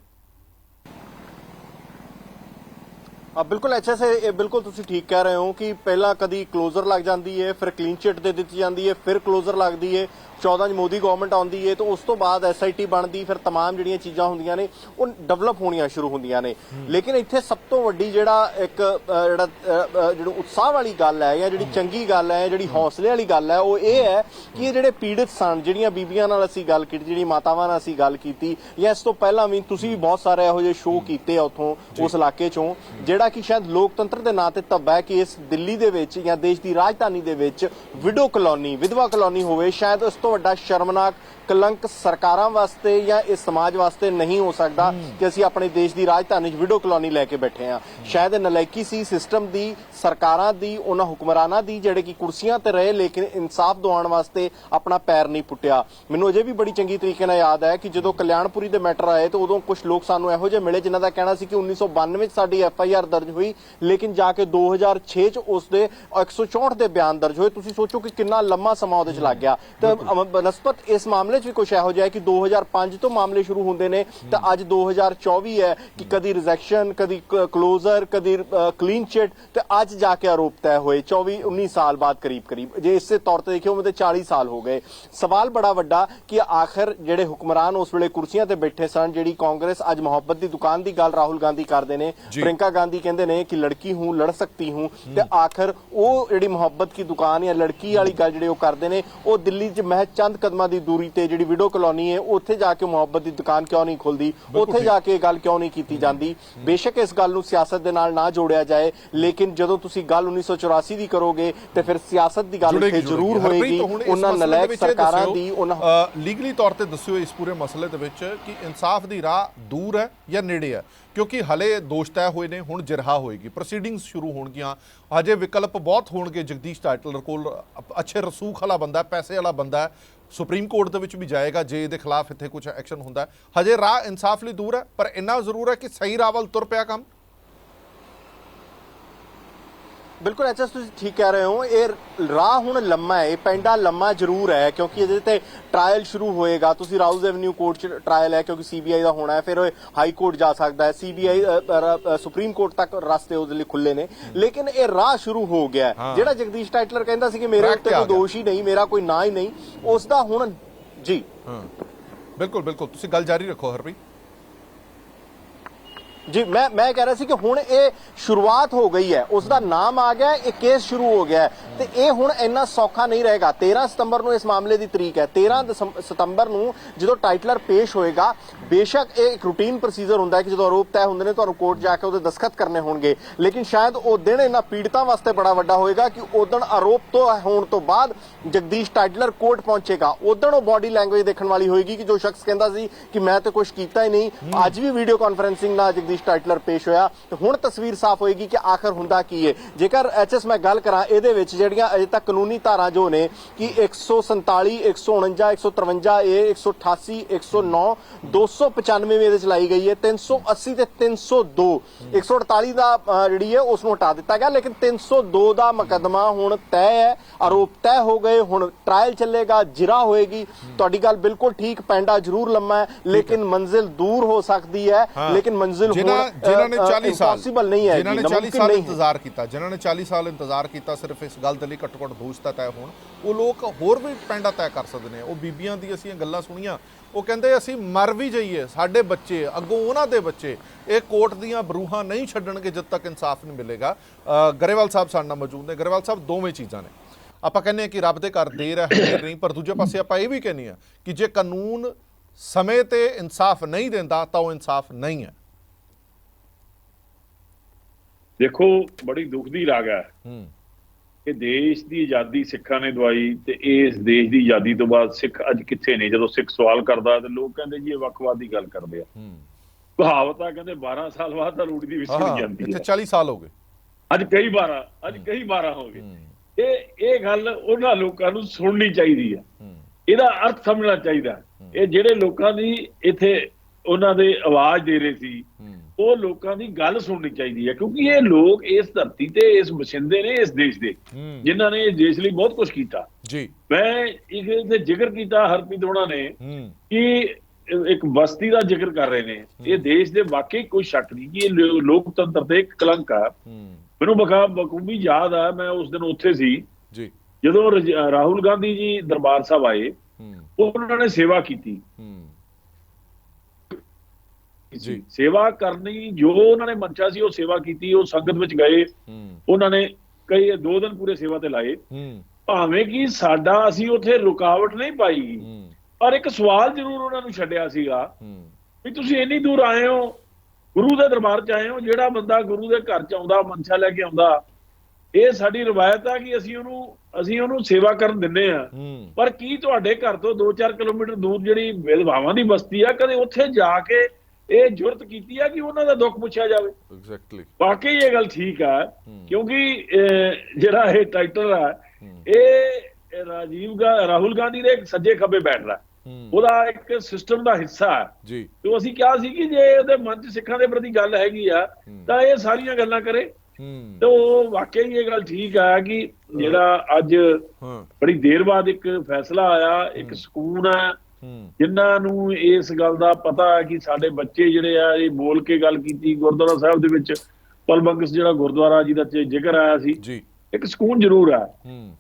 ਆ ਬਿਲਕੁਲ ਐਚਐਸ ਇਹ ਬਿਲਕੁਲ ਤੁਸੀਂ ਠੀਕ ਕਹਿ ਰਹੇ ਹੋ ਕਿ ਪਹਿਲਾਂ ਕਦੀ ਕਲੋਜ਼ਰ ਲੱਗ ਜਾਂਦੀ ਹੈ, ਫਿਰ ਕਲੀਨ ਚਿੱਟ ਦੇ ਦਿੱਤੀ ਜਾਂਦੀ ਹੈ, ਫਿਰ ਕਲੋਜ਼ਰ ਲੱਗਦੀ ਹੈ। 14 ਚ ਮੋਦੀ ਗਵਰਨਮੈਂਟ ਆਉਂਦੀ ਹੈ ਤਾਂ ਉਸ ਤੋਂ ਬਾਅਦ ਐਸਆਈਟੀ ਬਣਦੀ ਫਿਰ तमाम ਜਿਹੜੀਆਂ ਚੀਜ਼ਾਂ ਹੁੰਦੀਆਂ ਨੇ ਉਹ ਡਿਵੈਲਪ ਹੋਣੀਆਂ ਸ਼ੁਰੂ ਹੁੰਦੀਆਂ ਨੇ ਲੇਕਿਨ ਇੱਥੇ ਸਭ ਤੋਂ ਵੱਡੀ ਜਿਹੜਾ ਇੱਕ ਅ, ਜਿਹੜਾ ਅ, ਅ, ਜਿਹੜਾ ਉਤਸ਼ਾਹ ਵਾਲੀ ਗੱਲ ਹੈ ਜਾਂ ਜਿਹੜੀ ਚੰਗੀ ਗੱਲ ਹੈ ਜਿਹੜੀ ਹੌਸਲੇ ਵਾਲੀ ਗੱਲ ਹੈ ਉਹ ਇਹ ਹੈ ਕਿ ਇਹ ਜਿਹੜੇ ਪੀੜਿਤ ਸਨ ਜਿਹੜੀਆਂ ਬੀਬੀਆਂ ਨਾਲ ਅਸੀਂ ਗੱਲ ਕੀਤੀ ਜਿਹੜੀ ਮਾਤਾਵਾਂ ਨਾਲ ਅਸੀਂ ਗੱਲ ਕੀਤੀ ਜਾਂ ਇਸ ਤੋਂ ਪਹਿਲਾਂ ਵੀ ਤੁਸੀਂ ਵੀ ਬਹੁਤ ਸਾਰੇ ਇਹੋ ਜਿਹੇ ਸ਼ੋਅ ਕੀਤੇ ਆ ਉਥੋਂ ਉਸ ਇਲਾਕੇ ਚੋਂ ਜਿਹੜਾ ਕਿ ਸ਼ਾਇਦ ਲੋਕਤੰਤਰ ਦੇ ਨਾਂ ਤੇ ਧੱਬਾ ਹੈ ਕਿ ਇਸ ਦਿੱਲੀ ਦੇ ਵਿੱਚ ਜਾਂ ਦੇਸ਼ ਦੀ ਰਾਜਧਾਨੀ ਦੇ ਵਿੱਚ ਵਿਡੋ ਕਲੋਨੀ ਵਿਧਵਾ ਕਲੋਨੀ ਹੋਵੇ ਸ਼ਾਇਦ ਇਸ ਤੋਂ ਵੱਡਾ ਸ਼ਰਮਨਾਕ ਕਲੰਕ ਸਰਕਾਰਾਂ ਵਾਸਤੇ ਜਾਂ ਇਸ ਸਮਾਜ ਵਾਸਤੇ ਨਹੀਂ ਹੋ ਸਕਦਾ ਕਿ ਅਸੀਂ ਆਪਣੇ ਦੇਸ਼ ਦੀ ਰਾਜਧਾਨੀ 'ਚ ਵਿਡੋ ਕਲੋਨੀ ਲੈ ਕੇ ਬੈਠੇ ਹਾਂ। ਸ਼ਾਇਦ ਨਲਾਇਕੀ ਸੀ ਸਿਸਟਮ ਦੀ ਸਰਕਾਰਾਂ ਦੀ ਉਹਨਾਂ ਹੁਕਮਰਾਨਾਂ ਦੀ ਜਿਹੜੇ ਕਿ ਕੁਰਸੀਆਂ ਤੇ ਰਹੇ ਲੇਕਿਨ ਇਨਸਾਫ ਦਿਵਾਉਣ ਵਾਸਤੇ ਆਪਣਾ ਪੈਰ ਨਹੀਂ ਪੁੱਟਿਆ। ਮੈਨੂੰ ਅਜੇ ਵੀ ਬੜੀ ਚੰਗੀ ਤਰੀਕੇ ਨਾਲ ਯਾਦ ਹੈ ਕਿ ਜਦੋਂ ਕਲਿਆਣਪੁਰੀ ਦੇ ਮੈਟਰ ਆਏ ਤਾਂ ਉਦੋਂ ਕੁਝ ਲੋਕ ਸਾਨੂੰ ਇਹੋ ਜਿਹੇ ਮਿਲੇ ਜਿਨ੍ਹਾਂ ਦਾ ਕਹਿਣਾ ਸੀ ਕਿ 1992 ਵਿੱਚ ਸਾਡੀ ਐਫ ਆਈ ਆਰ ਦਰਜ ਹੋਈ ਲੇਕਿਨ ਜਾ ਕੇ 2006 ਚ ਉਸ ਦੇ 164 ਦੇ ਬਿਆਨ ਦਰਜ ਹੋਏ। ਤੁਸੀਂ ਸੋਚੋ ਕਿ ਕਿੰਨਾ ਲੰਮਾ ਸਮਾਂ ਉਹਦੇ ਚ ਲੱਗ ਗਿਆ। ਤੇ ਬਨਸਪਤ ਇਸ ਮਾਮਲੇ 'ਚ ਵੀ ਕੁਝ ਇਹੋ ਜਿਹਾ ਹੈ ਕਿ 2005 ਤੋਂ ਮਾਮਲੇ ਸ਼ੁਰੂ ਹੁੰਦੇ ਨੇ ਤਾਂ ਅੱਜ 2024 ਹੈ ਕਿ ਕਦੀ ਰਿਜੈਕਸ਼ਨ ਕਦੀ ਕਲੋਜ਼ਰ ਕਦੀ ਕਲੀਨ ਚਿਟ ਤੇ ਅੱਜ ਜਾ ਕੇ ਆਰੋਪ ਤੈਅ ਹੋਏ। 24 19 ਸਾਲ ਬਾਅਦ ਕਰੀਬ ਕਰੀਬ ਜੇ ਇਸੇ ਤੌਰ ਤੇ ਦੇਖਿਓ ਉਹਦੇ 40 ਸਾਲ ਹੋ ਗਏ। ਸਵਾਲ ਬੜਾ ਵੱਡਾ ਕਿ ਆਖਰ ਜਿਹੜੇ ਹੁਕਮਰਾਨ ਉਸ ਵੇਲੇ ਕੁਰਸੀਆਂ ਤੇ ਬੈਠੇ ਸਨ ਜਿਹੜੀ ਕਾਂਗਰਸ ਅੱਜ ਮੁਹੱਬਤ ਦੀ ਦੁਕਾਨ ਦੀ ਗੱਲ ਰਾਹੁਲ ਗਾਂਧੀ ਕਰਦੇ ਨੇ ਪ੍ਰਿੰਕਾ ਗਾਂਧੀ ਕਹਿੰਦੇ ਨੇ ਕਿ ਲੜਕੀ ਹੂੰ ਲੜ ਸਕਤੀ ਹੂੰ ਤੇ ਆਖਰ ਉਹ ਜਿਹੜੀ ਮੁਹੱਬਤ ਦੀ ਦੁਕਾਨ ਜਾਂ ਲੜਕੀ ਵਾਲੀ ਗੱਲ ਜਿਹੜੇ ਉਹ ਕਰਦੇ ਨੇ ਉਹ ਦਿੱਲੀ 'ਚ ਮਹਿਜ ਚੰਦ ਕਦਮਾਂ ਦੀ ਦੂਰੀ ਤੇ ਜਿਹੜੀ ਵਿਡੋ ਕਲੋਨੀ ਹੈ ਉੱਥੇ ਜਾ ਕੇ ਮੁਹੱਬਤ ਦੀ ਦੁਕਾਨ ਕਿਉਂ ਨਹੀਂ ਖੁੱਲਦੀ? ਉੱਥੇ ਜਾ ਕੇ ਇਹ ਗੱਲ ਕਿਉਂ ਨਹੀਂ ਕੀਤੀ ਜਾਂਦੀ? ਬੇਸ਼ੱਕ ਇਸ ਗੱਲ ਨੂੰ ਸਿਆਸਤ ਦੇ ਨਾਲ ਨਾ ਜੋੜਿਆ ਜਾਏ ਲੇਕਿਨ ਜਦੋਂ ਤੁਸੀਂ ਗੱਲ 1984 ਦੀ ਕਰੋਗੇ ਤੇ ਫਿਰ ਸਿਆਸਤ ਦੀ ਗੱਲ ਇੱਥੇ ਜ਼ਰੂਰ ਹੋਏਗੀ। ਉਹਨਾਂ ਨਲਾਇਕ ਸਰਕਾਰਾਂ ਦੀ ਉਹਨਾਂ ਲੀਗਲੀ ਤੌਰ ਤੇ ਦੱਸਿਓ ਇਸ ਪੂਰੇ ਮਸਲੇ ਦੇ ਵਿੱਚ ਕਿ ਇਨਸਾਫ ਦੀ ਰਾਹ ਦੂਰ ਹੈ ਜਾਂ ਨੇੜੇ ਹੈ। ਕਿਉਂਕਿ ਹਲੇ ਦੋਸ਼ ਤੈਅ ਹੋਏ ਨੇ, ਹੁਣ ਜਿਰਹਾ ਹੋਏਗੀ। ਪ੍ਰੋਸੀਡਿੰਗਸ ਸ਼ੁਰੂ ਹੋਣਗੀਆਂ। ਹਜੇ ਵਿਕਲਪ ਬਹੁਤ ਹੋਣਗੇ ਜਗਦੀਸ਼ ਟਾਈਟਲਰ ਕੋਲ ਅੱਛੇ ਰਸੂਖ ਵਾਲਾ ਬੰਦਾ ਪੈਸੇ ਵਾਲਾ ਬੰਦਾ ਸੁਪਰੀਮ ਕੋਰਟ ਦੇ ਵਿੱਚ ਵੀ ਜਾਏਗਾ, ਜੇ ਇਹਦੇ ਖਿਲਾਫ ਇੱਥੇ ਕੁਝ ਐਕਸ਼ਨ ਹੁੰਦਾ ਹਜੇ ਰਾਹ ਇਨਸਾਫ ਲਈ ਦੂਰ ਹੈ, ਪਰ ਇੰਨਾ ਜ਼ਰੂਰ ਹੈ ਕਿ ਸਹੀ ਰਾਹ ਵੱਲ ਤੁਰ ਪਿਆ ਕੰਮ। ਬਿਲਕੁਲ ਐਚਐਸ ਤੁਸੀਂ ਠੀਕ ਕਹਿ ਰਹੇ ਹੋ ਇਹ ਰਾਹ ਹੁਣ ਲੰਮਾ ਹੈ ਇਹ ਪੈਂਡਾ ਲੰਮਾ ਜ਼ਰੂਰ ਹੈ ਕਿਉਂਕਿ ਇਹਦੇ ਤੇ ਟ੍ਰਾਇਲ ਸ਼ੁਰੂ ਹੋਏਗਾ। ਤੁਸੀਂ ਰਾਉਜ਼ ਐਵਨਿਊ ਕੋਰਟ ਚ ਟ੍ਰਾਇਲ ਹੈ ਕਿਉਂਕਿ ਸੀਬੀਆਈ ਦਾ ਹੋਣਾ ਹੈ ਫਿਰ ਹਾਈ ਕੋਰਟ ਜਾ ਸਕਦਾ ਹੈ। ਸੀਬੀਆਈ ਸੁਪਰੀਮ ਕੋਰਟ ਤੱਕ ਰਸਤੇ ਉਹਦੇ ਲਈ ਖੁੱਲੇ ਨੇ। ਲੇਕਿਨ ਇਹ ਰਾਹ ਸ਼ੁਰੂ ਹੋ ਗਿਆ। ਜਿਹੜਾ ਜਗਦੀਸ਼ ਟਾਈਟਲਰ ਕਹਿੰਦਾ ਸੀ ਕਿ ਮੇਰੇ ਉੱਤੇ ਕੋਈ। ਦੋਸ਼ ਹੀ ਨਹੀਂ ਮੇਰਾ ਕੋਈ ਨਾਂ ਹੀ ਨਹੀਂ ਉਸ ਦਾ ਹੁਣ ਜੀ। ਬਿਲਕੁਲ ਬਿਲਕੁਲ। ਤੁਸੀਂ ਗੱਲ ਜਾਰੀ ਰੱਖੋ ਹਰਪ੍ਰੀਤ। ਜੀ, ਮੈਂ ਮੈਂ ਕਹਿ ਰਿਹਾ ਸੀ ਕਿ ਹੁਣ ਇਹ ਸ਼ੁਰੂਆਤ ਹੋ ਗਈ ਹੈ। ਉਸ ਦਾ ਨਾਮ ਆ ਗਿਆ, ਇਹ ਕੇਸ ਸ਼ੁਰੂ ਹੋ ਗਿਆ ਤੇ ਇਹ ਹੁਣ ਇੰਨਾ ਸੌਖਾ ਨਹੀਂ ਰਹੇਗਾ। 13 ਸਤੰਬਰ ਨੂੰ ਇਸ ਮਾਮਲੇ ਦੀ ਤਰੀਕ ਹੈ। 13 ਦਸੰਬ- ਸਤੰਬਰ ਨੂੰ ਜਦੋਂ ਟਾਈਟਲਰ ਪੇਸ਼ ਹੋਏਗਾ ਬੇਸ਼ੱਕ ਇਹ ਇੱਕ ਰੂਟੀਨ ਪ੍ਰੋਸੀਜਰ ਹੁੰਦਾ ਹੈ ਕਿ ਜਦੋਂ ਅਰੋਪ ਤੈਅ ਹੁੰਦੇ ਨੇ ਤੁਹਾਨੂੰ ਕੋਰਟ ਜਾ ਕੇ ਉਹਦੇ ਦਸਖਤ ਕਰਨੇ ਹੋਣਗੇ। ਲੇਕਿਨ ਸ਼ਾਇਦ ਉਹ ਦਿਨ ਇਹਨਾਂ ਪੀੜਤਾਂ ਵਾਸਤੇ ਬੜਾ ਵੱਡਾ ਹੋਏਗਾ ਕਿ ਉਦੋਂ ਆਰੋਪ ਤੋਂ ਹੋਣ ਤੋਂ ਬਾਅਦ ਜਗਦੀਸ਼ ਟਾਈਡਲਰ ਕੋਰਟ ਪਹੁੰਚੇਗਾ। ਉਦੋਂ ਉਹ ਬਾਡੀ ਲੈਂਗੁਏਜ ਦੇਖਣ ਵਾਲੀ ਹੋਏਗੀ ਕਿ ਜੋ ਸ਼ਖਸ ਕਹਿੰਦਾ ਸੀ ਕਿ ਮੈਂ ਤੇ ਕੁਝ ਕੀਤਾ ਹੀ ਨਹੀਂ। ਅੱਜ ਵੀ ਵੀਡੀਓ ਕਾਨਫਰੈਂਸਿੰਗ ਨਾਲ ਜਗਦੀਸ਼ ਟਾਈਟਲਰ ਪੇਸ਼ ਹੋਇਆ। ਤੇ ਹੁਣ ਤਸਵੀਰ ਸਾਫ਼ ਹੋਏਗੀ ਕਿ ਆਖਰ ਹੁੰਦਾ ਕੀ ਹੈ ਜੇਕਰ ਐਚਐਸ ਮੈਂ ਗੱਲ ਕਰਾਂ ਇਹਦੇ ਵਿੱਚ ਜਿਹੜੀਆਂ ਅਜੇ ਤੱਕ ਕਾਨੂੰਨੀ ਧਾਰਾਂ ਜੋ ਨੇ ਕਿ 147 149 153 ਏ 188 109 200 395 ਇਹਦੇ ਚ ਗਈ ਹੈ 380 ਤੇ 302 148 ਦਾ। ਜਿਹੜੀ ਹੈ ਉਸ ਨੂੰ ਹਟਾ ਦਿੱਤਾ ਗਿਆ ਲੇਕਿਨ 302 ਦਾ ਮੁਕਦਮਾ ਹੁਣ ਤੈਅ ਹੈ ਆਰੋਪ ਤੈਅ ਹੋ ਗਏ ਹੁਣ ਟ੍ਰਾਇਲ ਚੱਲੇਗਾ ਜਿਰਾ ਹੋਏਗੀ। ਤੁਹਾਡੀ ਗੱਲ ਬਿਲਕੁਲ ਠੀਕ ਪੈਂਡਾ ਜ਼ਰੂਰ ਲੰਮਾ ਹੈ ਲੇਕਿਨ ਮੰਜ਼ਿਲ ਦੂਰ ਹੋ ਸਕਦੀ ਹੈ ਲੇਕਿਨ ਮੰਜ਼ਿਲ ਹੁਣ ਜਿਨ੍ਹਾਂ ਨੇ 40 ਸਾਲ ਪੋਸੀਬਲ ਨਹੀਂ ਹੈ ਜਿਨ੍ਹਾਂ ਨੇ 40 ਸਾਲ ਇੰਤਜ਼ਾਰ ਕੀਤਾ ਜਿਨ੍ਹਾਂ ਨੇ 40 ਸਾਲ ਇੰਤਜ਼ਾਰ ਕੀਤਾ ਸਿਰਫ ਇਸ ਗੱਲ ਦੇ ਲਈ ਘੱਟੋ ਘੱਟ ਦੋਸ਼ ਤਾਂ ਤੈਅ ਹੋਣ। ਉਹ ਲੋਕ ਹੋਰ ਵੀ ਪੈਂਡਾ ਤੈਅ ਕਰ ਸਕਦੇ ਨੇ। ਉਹ ਬੀਬੀਆਂ ਦੀ ਅਸੀਂ ਗੱਲਾਂ ਸੁਣੀਆਂ ਉਹ ਕਹਿੰਦੇ ਅਸੀਂ ਮਰ ਵੀ ਜਾਈਏ ਸਾਡੇ ਬੱਚੇ ਅੱਗੋਂ ਉਹਨਾਂ ਦੇ ਬੱਚੇ। ਇਹ ਕੋਰਟ ਦੀਆਂ ਬਰੂਹਾਂ ਨਹੀਂ ਛੱਡਣਗੇ ਜਦ ਤੱਕ ਇਨਸਾਫ ਨਹੀਂ ਮਿਲੇਗਾ। ਗਰੇਵਾਲ ਸਾਹਿਬ ਸਾਡੇ ਨਾਲ ਮੌਜੂਦ ਨੇ। ਗਰੇਵਾਲ ਸਾਹਿਬ ਦੋਵੇਂ ਚੀਜ਼ਾਂ ਨੇ। ਆਪਾਂ ਕਹਿੰਦੇ ਆ ਕਿ ਰੱਬ ਦੇ ਘਰ ਦੇਰ ਹੈ ਨਹੀਂ ਪਰ ਦੂਜੇ ਪਾਸੇ ਆਪਾਂ ਇਹ ਵੀ ਕਹਿੰਦੇ ਆ ਕਿ ਜੇ ਕਾਨੂੰਨ ਸਮੇਂ ਤੇ ਇਨਸਾਫ ਨਹੀਂ ਦਿੰਦਾ ਤਾਂ ਉਹ ਇਨਸਾਫ ਨਹੀਂ ਹੈ। ਦੇਖੋ ਬੜੀ ਦੁੱਖ ਦੀ ਰਾਗ ਹੈ। ਹੂੰ। ਕਿ ਦੇਸ਼ ਦੀ ਆਜ਼ਾਦੀ ਸਿੱਖਾਂ ਨੇ ਦਵਾਈ ਤੇ ਇਸ ਦੇਸ਼ ਦੀ ਆਜ਼ਾਦੀ ਤੋਂ ਬਾਅਦ ਸਿੱਖ ਅੱਜ ਕਿੱਥੇ ਨੇ? ਜਦੋਂ ਸਿੱਖ ਸਵਾਲ ਕਰਦਾ ਤੇ ਲੋਕ ਕਹਿੰਦੇ ਜੀ ਇਹ ਵੱਖਵਾਦ ਦੀ ਗੱਲ ਕਰਦੇ ਆ। ਹੂੰ। ਕਹਾਵਤ ਆ ਕਹਿੰਦੇ 12 ਸਾਲ ਬਾਅਦ ਤਾਂ ਰੂੜੀ ਦੀ ਹਾਂ ਵਿਸਕੀ ਜਾਂਦੀ ਇੱਥੇ ਹੈ 40 ਸਾਲ ਹੋ ਗਏ। ਅੱਜ ਕਈ 12 ਅੱਜ ਕਈ 12 ਹੋ ਗਏ। ਇਹ ਇਹ ਗੱਲ ਉਹਨਾਂ ਲੋਕਾਂ ਨੂੰ ਸੁਣਨੀ ਚਾਹੀਦੀ ਹੂੰ। ਇਹਦਾ ਅਰਥ ਸਮਝਣਾ ਚਾਹੀਦਾ। ਇਹ ਜਿਹੜੇ ਲੋਕਾਂ ਦੀ ਇੱਥੇ ਉਹਨਾਂ ਦੇ ਆਵਾਜ਼ ਦੇ ਰਹੇ ਸੀ ਉਹ ਲੋਕਾਂ ਦੀ ਗੱਲ ਸੁਣਨੀ ਚਾਹੀਦੀ ਹੈ ਕਿਉਂਕਿ ਇਹ ਲੋਕ ਇਸ ਧਰਤੀ ਤੇ ਇਸ ਵਸਿੰਦੇ ਨੇ ਇਸ ਦੇਸ਼ ਦੇ ਜਿਨ੍ਹਾਂ ਨੇ ਇਸ ਦੇਸ਼ ਲਈ ਬਹੁਤ ਕੁਝ ਕੀਤਾ। ਜੀ। ਮੈਂ ਇੱਕ ਤੇ ਜ਼ਿਕਰ ਕੀਤਾ ਹਰਪ੍ਰੀਤ ਹੋਣਾ ਨੇ ਕਿ ਇੱਕ ਬਸਤੀ ਦਾ ਜ਼ਿਕਰ ਕਰ ਰਹੇ ਨੇ। ਇਹ ਦੇਸ਼ ਦੇ ਵਾਕਈ ਕੋਈ ਸ਼ੱਕ ਨਹੀਂ ਕਿ ਇਹ ਲੋਕਤੰਤਰ ਤੇ ਇੱਕ ਕਲੰਕ ਆ। ਮੈਨੂੰ ਬਖਾ ਬਖੂਬੀ ਯਾਦ ਆ ਮੈਂ ਉਸ ਦਿਨ ਉੱਥੇ ਸੀ। ਜੀ। ਜਦੋਂ ਰਾਹੁਲ ਗਾਂਧੀ ਜੀ ਦਰਬਾਰ ਸਾਹਿਬ ਆਏ ਉਹਨਾਂ ਨੇ ਸੇਵਾ ਕੀਤੀ। ਜੀ। ਸੇਵਾ ਕਰਨੀ ਜੋ ਉਹਨਾਂ ਨੇ ਮੰਚਾ ਸੀ ਉਹ ਸੇਵਾ ਕੀਤੀ ਉਹ ਸੰਗਤ ਵਿੱਚ ਗਏ। ਉਹਨਾਂ ਨੇ ਕਈ ਦੋ ਦਿਨ ਪੂਰੇ ਸੇਵਾ ਤੇ ਲਾਏ। ਭਾਵੇਂ ਕਿ ਸਾਡਾ ਅਸੀਂ ਉੱਥੇ ਰੁਕਾਵਟ ਨਹੀਂ ਪਾਈ। ਪਰ ਇੱਕ ਸਵਾਲ ਜ਼ਰੂਰ ਉਹਨਾਂ ਨੂੰ ਛੱਡਿਆ ਸੀਗਾ ਵੀ ਤੁਸੀਂ ਇੰਨੀ ਦੂਰ ਆਏ ਹੋ ਗੁਰੂ ਦੇ ਦਰਬਾਰ 'ਚ ਆਏ ਹੋ ਜਿਹੜਾ ਬੰਦਾ ਗੁਰੂ ਦੇ ਘਰ 'ਚ ਆਉਂਦਾ ਮਨਸ਼ਾ ਲੈ ਕੇ ਆਉਂਦਾ ਇਹ ਸਾਡੀ ਰਵਾਇਤ ਆ ਕਿ ਅਸੀਂ ਉਹਨੂੰ ਅਸੀਂ ਉਹਨੂੰ ਸੇਵਾ ਕਰਨ ਦਿੰਨੇ ਆ ਪਰ ਕੀ ਤੁਹਾਡੇ ਘਰ ਤੋਂ 2-4 ਕਿਲੋਮੀਟਰ ਦੂਰ ਜਿਹੜੀ ਵਿਧਵਾਵਾਂ ਦੀ ਬਸਤੀ ਆ ਕਦੇ ਉੱਥੇ ਜਾ ਕੇ ਇਹ ਜੁਰਤ ਕੀਤੀ ਆ ਕਿ ਉਹਨਾਂ ਦਾ ਦੁੱਖ ਪੁੱਛਿਆ ਜਾਵੇ। ਐਗਜ਼ੈਕਟਲੀ ਵਾਕਈ ਇਹ ਗੱਲ ਠੀਕ ਆ। ਕਿਉਂਕਿ ਜਿਹੜਾ ਇਹ ਟਾਈਟਲ ਆ ਇਹ ਰਾਜੀਵ ਗਾ ਰਾਹੁਲ ਗਾਂਧੀ ਦੇ ਸੱਜੇ ਖੱਬੇ ਬੈਠਦਾ ਉਹਦਾ ਇੱਕ ਸਿਸਟਮ ਦਾ ਹਿੱਸਾ ਹੈ ਜੀ। ਤੇ ਅਸੀਂ ਕਿਹਾ ਸੀ ਕਿ ਜੇ ਉਹਦੇ ਮਨ 'ਚ ਸਿੱਖਾਂ ਦੇ ਪ੍ਰਤੀ ਗੱਲ ਹੈਗੀ ਆ। ਤਾਂ ਇਹ ਸਾਰੀਆਂ ਗੱਲਾਂ ਕਰੇ। ਤੇ ਉਹ ਵਾਕਈ ਇਹ ਗੱਲ ਠੀਕ ਆ ਕਿ ਜਿਹੜਾ ਅੱਜ ਬੜੀ ਦੇਰ ਬਾਅਦ ਇੱਕ ਫੈਸਲਾ ਆਇਆ ਇੱਕ ਸਕੂਨ ਆ ਜਿਨ੍ਹਾਂ ਨੂੰ ਇਸ ਗੱਲ ਦਾ ਪਤਾ ਹੈ ਕਿ ਸਾਡੇ ਬੱਚੇ ਜਿਹੜੇ ਆ ਇਹ ਬੋਲ ਕੇ ਗੱਲ ਕੀਤੀ ਗੁਰਦੁਆਰਾ ਸਾਹਿਬ ਦੇ ਵਿੱਚ। ਪਲਬੰਗਸ ਜਿਹੜਾ ਗੁਰਦੁਆਰਾ ਜੀ ਦਾ ਜ਼ਿਕਰ ਆਇਆ ਸੀ। ਜੀ। ਇੱਕ ਸਕੂਨ ਜ਼ਰੂਰ ਆ